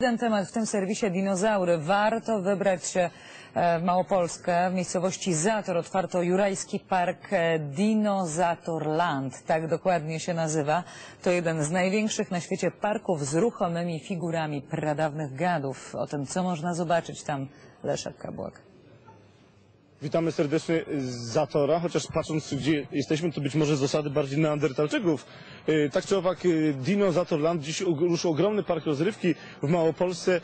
Jeden temat w tym serwisie dinozaury. Warto wybrać się e, w Małopolskę. W miejscowości Zator otwarto Jurajski Park e, Dinozatorland. Tak dokładnie się nazywa. To jeden z największych na świecie parków z ruchomymi figurami pradawnych gadów. O tym, co można zobaczyć tam, Leszek Kabłak. Witamy serdecznie z Zatora, chociaż patrząc gdzie jesteśmy, to być może z osady bardziej neandertalczyków. E, Tak czy owak, e, Dino Zatorland dziś ruszył ogromny park rozrywki w Małopolsce.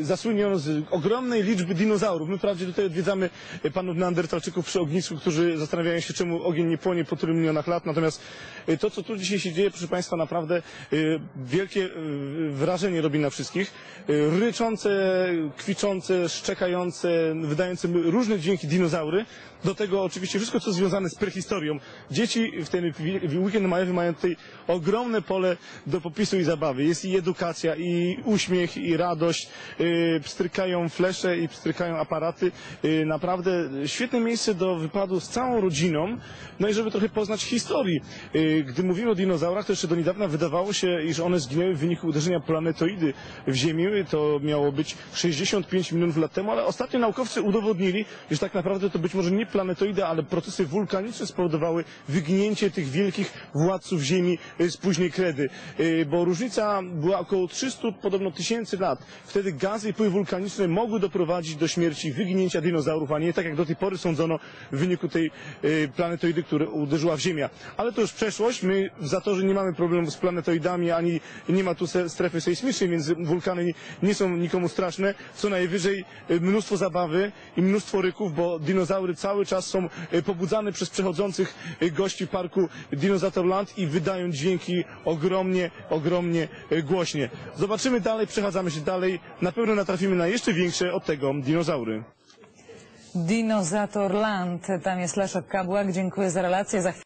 Zasłynie on z ogromnej liczby dinozaurów. My wprawdzie tutaj odwiedzamy panów neandertalczyków przy ognisku, którzy zastanawiają się, czemu ogień nie płonie po tylu milionach lat. Natomiast to, co tu dzisiaj się dzieje, proszę Państwa, naprawdę wielkie wrażenie robi na wszystkich. Ryczące, kwiczące, szczekające, wydające różne dźwięki dinozaury. Do tego oczywiście wszystko, co związane z prehistorią. Dzieci w ten weekend majowy mają tutaj ogromne pole do popisu i zabawy. Jest i edukacja, i uśmiech, i radość. Yy, pstrykają flesze i pstrykają aparaty. Yy, naprawdę świetne miejsce do wypadu z całą rodziną. No i żeby trochę poznać historii. Yy, gdy mówimy o dinozaurach, to jeszcze do niedawna wydawało się, iż one zginęły w wyniku uderzenia planetoidy w Ziemię. To miało być 65 milionów lat temu, ale ostatnio naukowcy udowodnili, że tak naprawdę to być może nie planetoidy, ale procesy wulkaniczne spowodowały wyginięcie tych wielkich władców Ziemi y, z późnej kredy. Y, Bo różnica była około 300 podobno tysięcy lat. Wtedy gazy i pyły wulkaniczne mogły doprowadzić do śmierci, wyginięcia dinozaurów, a nie tak jak do tej pory sądzono w wyniku tej y, planetoidy, która uderzyła w Ziemię. Ale to już przeszłość. My w Zatorze nie mamy problemu z planetoidami, ani nie ma tu strefy sejsmicznej, więc wulkany nie są nikomu straszne. Co najwyżej mnóstwo zabawy i mnóstwo ryków, bo dinozaury cały czas są y, pobudzane przez przechodzących y, gości parku Dinozatorland i wydają dźwięki ogromnie, ogromnie y, głośnie. Zobaczymy dalej, przechadzamy się dalej. Na pewno natrafimy na jeszcze większe od tego dinozaury. Dinozatorland. Tam jest Leszek Kabłak. Dziękuję za relację. Za